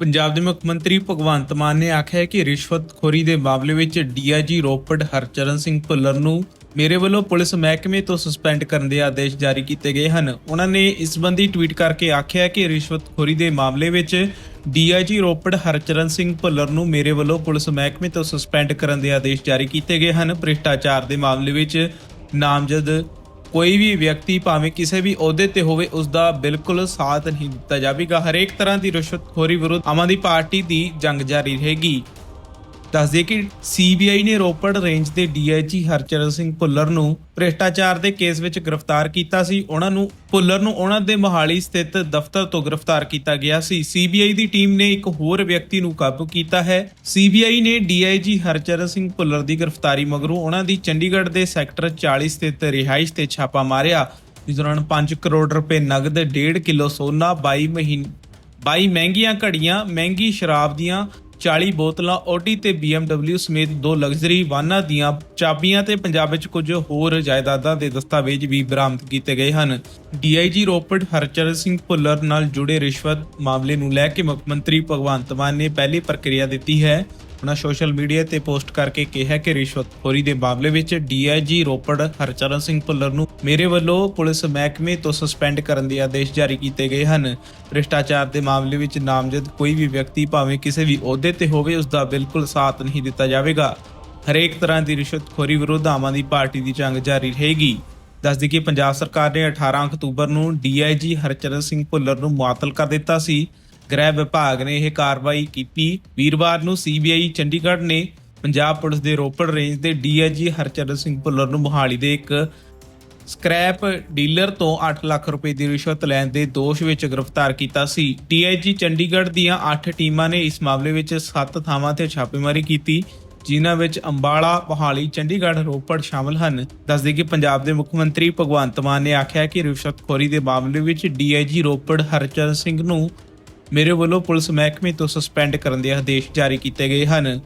ਪੰਜਾਬ ਦੇ ਮੁੱਖ ਮੰਤਰੀ ਭਗਵੰਤ ਮਾਨ ਨੇ ਆਖਿਆ ਹੈ ਕਿ ਰਿਸ਼ਵਤਖੋਰੀ ਦੇ ਮਾਮਲੇ ਵਿੱਚ ਡੀਆਈਜੀ ਰੋਪੜ ਹਰਚਰਨ ਸਿੰਘ ਭੁੱਲਰ ਨੂੰ ਮੇਰੇ ਵੱਲੋਂ ਪੁਲਿਸ ਮਹਿਕਮੇ ਤੋਂ ਸਸਪੈਂਡ ਕਰਨ ਦੇ ਆਦੇਸ਼ ਜਾਰੀ ਕੀਤੇ ਗਏ ਹਨ। ਉਹਨਾਂ ਨੇ ਇਸ ਸੰਬੰਧੀ ਟਵੀਟ ਕਰਕੇ ਆਖਿਆ ਕਿ ਰਿਸ਼ਵਤਖੋਰੀ ਦੇ ਮਾਮਲੇ ਵਿੱਚ ਡੀਆਈਜੀ ਰੋਪੜ ਹਰਚਰਨ ਸਿੰਘ ਭੁੱਲਰ ਨੂੰ ਮੇਰੇ ਵੱਲੋਂ ਪੁਲਿਸ ਮਹਿਕਮੇ ਤੋਂ ਸਸਪੈਂਡ ਕਰਨ ਦੇ ਆਦੇਸ਼ ਜਾਰੀ ਕੀਤੇ ਗਏ ਹਨ। ਭ੍ਰਿਸ਼ਟਾਚਾਰ ਦੇ ਮਾਮਲੇ ਵਿੱਚ ਨਾਮਜ਼ਦ ਕੋਈ ਵੀ ਵਿਅਕਤੀ ਭਾਵੇਂ ਕਿਸੇ ਵੀ ਅਹੁਦੇ ਤੇ ਹੋਵੇ ਉਸ ਦਾ ਬਿਲਕੁਲ ਸਾਥ ਨਹੀਂ ਦਿੱਤਾ ਜਾਵੇਗਾ। ਹਰੇਕ ਤਰ੍ਹਾਂ ਦੀ ਰਿਸ਼ਵਤਖੋਰੀ ਵਿਰੁੱਧ ਆਮ ਆਦਮੀ ਪਾਰਟੀ ਦੀ ਜੰਗ ਜਾਰੀ ਰਹੇਗੀ। ਦੱਸਦੇ ਕਿ ਸੀਬੀਆਈ ਨੇ ਰੋਪੜ ਰੇਂਜ ਦੇ ਡੀਆਈਜੀ ਹਰਚਰਨ ਸਿੰਘ ਭੁੱਲਰ ਨੂੰ ਭ੍ਰਿਸ਼ਟਾਚਾਰ ਦੇ ਕੇਸ ਵਿੱਚ ਗ੍ਰਿਫਤਾਰ ਕੀਤਾ ਸੀ। ਉਹਨਾਂ ਨੂੰ, ਭੁੱਲਰ ਨੂੰ ਉਹਨਾਂ ਦੇ ਮੋਹਾਲੀ ਸਥਿਤ ਦਫ਼ਤਰ ਤੋਂ ਗ੍ਰਿਫਤਾਰ ਕੀਤਾ ਗਿਆ ਸੀ। ਸੀਬੀਆਈ ਦੀ ਟੀਮ ਨੇ ਇੱਕ ਹੋਰ ਵਿਅਕਤੀ ਨੂੰ ਕਾਬੂ ਕੀਤਾ ਹੈ। ਸੀਬੀਆਈ ਨੇ ਡੀਆਈਜੀ ਹਰਚਰਨ ਸਿੰਘ ਭੁੱਲਰ ਦੀ ਗ੍ਰਿਫਤਾਰੀ ਮਗਰੋਂ ਉਹਨਾਂ ਦੀ ਚੰਡੀਗੜ੍ਹ ਦੇ ਸੈਕਟਰ 40 ਸਥਿਤ ਰਿਹਾਇਸ਼ ਤੇ ਛਾਪਾ ਮਾਰਿਆ ਇਸ ਦੌਰਾਨ 5 ਕਰੋੜ ਰੁਪਏ ਨਗਦ 1.5 ਕਿਲੋ ਸੋਨਾ 22 ਮਹੀਨ 22 ਮਹਿੰਗੀਆਂ ਘੜੀਆਂ, ਮਹਿੰਗੀ ਸ਼ਰਾਬ ਦੀਆਂ 40 ਬੋਤਲਾਂ ਓਡੀ ਤੇ BMW ਸਮੇਤ ਦੋ ਲਗਜ਼ਰੀ ਵਾਹਨਾਂ ਦੀਆਂ ਚਾਬੀਆਂ ਤੇ ਪੰਜਾਬ ਵਿੱਚ ਕੁਝ ਹੋਰ ਜਾਇਦਾਦਾਂ ਦੇ ਦਸਤਾਵੇਜ਼ ਵੀ ਬਰਾਮਦ ਕੀਤੇ ਗਏ ਹਨ। ਡੀਆਈਜੀ ਰੋਪੜ ਹਰਚਰਨ ਸਿੰਘ ਭੁੱਲਰ ਨਾਲ ਜੁੜੇ ਰਿਸ਼ਵਤ ਮਾਮਲੇ ਨੂੰ ਲੈ ਕੇ ਮੁੱਖ ਮੰਤਰੀ ਭਗਵੰਤ ਮਾਨ ਨੇ ਪਹਿਲੀ ਪ੍ਰਕਿਰਿਆ ਦਿੱਤੀ ਹੈ। ਉਹਨਾਂ ਸੋਸ਼ਲ ਮੀਡੀਆ ਤੇ ਪੋਸਟ ਕਰਕੇ ਕਿਹਾ ਕਿ ਰਿਸ਼ਵਤਖੋਰੀ ਦੇ ਮਾਮਲੇ ਵਿੱਚ ਡੀਆਈਜੀ ਰੋਪੜ ਹਰਚਰਨ ਸਿੰਘ ਭੁੱਲਰ ਨੂੰ ਮੇਰੇ ਵੱਲੋਂ ਪੁਲਿਸ ਮਹਿਕਮੇ ਤੋਂ ਸਸਪੈਂਡ ਕਰਨ ਦੇ ਆਦੇਸ਼ ਜਾਰੀ ਕੀਤੇ ਗਏ ਹਨ। ਭ੍ਰਿਸ਼ਟਾਚਾਰ ਦੇ ਮਾਮਲੇ ਵਿੱਚ ਨਾਮਜ਼ਦ ਕੋਈ ਵੀ ਵਿਅਕਤੀ ਭਾਵੇਂ ਕਿਸੇ ਵੀ ਅਹੁਦੇ ਤੇ ਹੋਵੇ, ਉਸ ਦਾ ਬਿਲਕੁਲ ਸਾਥ ਨਹੀਂ ਦਿੱਤਾ ਜਾਵੇਗਾ। ਹਰੇਕ ਤਰ੍ਹਾਂ ਦੀ ਰਿਸ਼ਵਤਖੋਰੀ ਵਿਰੁੱਧ ਆਮ ਆਦਮੀ ਪਾਰਟੀ ਦੀ ਜੰਗ ਜਾਰੀ ਰਹੇਗੀ। ਦੱਸਦੀ ਕਿ ਪੰਜਾਬ ਸਰਕਾਰ ਨੇ 18 ਅਕਤੂਬਰ ਨੂੰ ਡੀਆਈਜੀ ਹਰਚਰਨ ਸਿੰਘ ਭੁੱਲਰ ਨੂੰ ਮੁਅੱਤਲ ਕਰ ਦਿੱਤਾ ਸੀ। ਗ੍ਰਹਿ ਵਿਭਾਗ ਨੇ ਇਹ ਕਾਰਵਾਈ ਕੀਤੀ। ਵੀਰਵਾਰ ਨੂੰ ਸੀਬੀਆਈ ਚੰਡੀਗੜ੍ਹ ਨੇ ਪੰਜਾਬ ਪੁਲਿਸ ਦੇ ਰੋਪੜ ਰੇਂਜ ਦੇ ਡੀਆਈਜੀ ਹਰਚਰਨ ਸਿੰਘ ਭੁੱਲਰ ਨੂੰ ਮੋਹਾਲੀ ਦੇ ਇੱਕ ਸਕ੍ਰੈਪ ਡੀਲਰ ਤੋਂ 8 ਲੱਖ ਰੁਪਏ ਦੀ ਰਿਸ਼ਵਤ ਲੈਣ ਦੇ ਦੋਸ਼ ਵਿੱਚ ਗ੍ਰਿਫਤਾਰ ਕੀਤਾ ਸੀ। ਡੀਆਈਜੀ ਚੰਡੀਗੜ੍ਹ ਦੀਆਂ 8 ਟੀਮਾਂ ਨੇ ਇਸ ਮਾਮਲੇ ਵਿੱਚ 7 ਥਾਵਾਂ ਤੇ ਛਾਪੇਮਾਰੀ ਕੀਤੀ ਜਿਨ੍ਹਾਂ ਵਿੱਚ ਅੰਬਾਲਾ, ਮੋਹਾਲੀ, ਚੰਡੀਗੜ੍ਹ, ਰੋਪੜ ਸ਼ਾਮਲ ਹਨ। ਦੱਸਦੇ ਕਿ ਪੰਜਾਬ ਦੇ ਮੁੱਖ ਮੰਤਰੀ ਭਗਵੰਤ ਮਾਨ ਨੇ ਆਖਿਆ ਕਿ ਰਿਸ਼ਵਤਖੋਰੀ ਦੇ ਮਾਮਲੇ ਵਿੱਚ ਡੀਆਈਜੀ ਰੋਪੜ ਹਰਚਰਨ ਸਿੰਘ ਨੂੰ ਮੇਰੇ ਵੱਲੋਂ ਪੁਲਿਸ ਮਹਿਕਮੇ ਤੋਂ ਸਸਪੈਂਡ ਕਰਨ ਦੇ ਆਦੇਸ਼ ਜਾਰੀ ਕੀਤੇ ਗਏ ਹਨ।